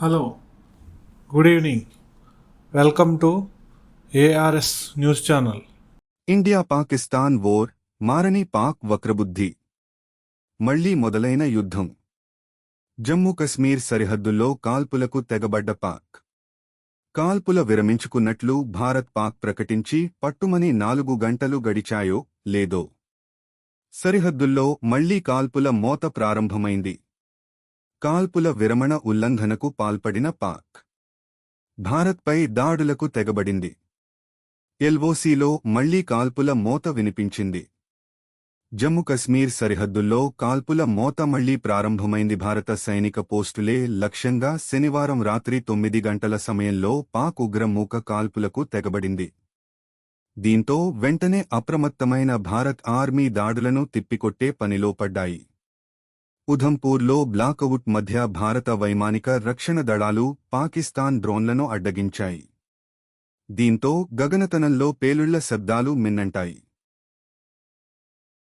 Hello good evening. Welcome to ARS news channel. India Pakistan war మారని పాక్ వక్రబుద్ధి. మళ్ళీ మొదలైన యుద్ధం. జమ్మూ కశ్మీర్ సరిహద్దుల్లో కాల్పులకు తెగబడ్డ పాక్. కాల్పుల విరమించుకున్నట్లు భారత్ పాక్ ప్రకటించి పట్టుమని నాలుగు గంటలు గడిచాయో లేదో. సరిహద్దుల్లో మళ్ళీ కాల్పుల మోత ప్రారంభమైంది. కాల్పుల విరమణ ఉల్లంఘనకు పాల్పడిన పాక్. భారత్పై దాడులకు తెగబడింది. ఎల్ఓసీలో మళ్ళీ కాల్పుల మోత వినిపించింది. జమ్మూ కశ్మీర్ సరిహద్దుల్లో కాల్పుల మోత మళ్ళీ ప్రారంభమైంది. భారత సైనిక పోస్టులే లక్ష్యంగా శనివారం రాత్రి తొమ్మిది గంటల సమయంలో పాక్ ఉగ్రమూక కాల్పులకు తెగబడింది. దీంతో వెంటనే అప్రమత్తమైన భారత్ ఆర్మీ దాడులను తిప్పికొట్టే పనిలో పడ్డాయి. ఉధంపూర్లో బ్లాకౌట్ మధ్య భారత వైమానిక రక్షణ దళాలు పాకిస్తాన్ డ్రోన్లను అడ్డగించాయి. దీంతో గగనతనంలో పేలుళ్ళ శబ్దాలు మిన్నంటాయి.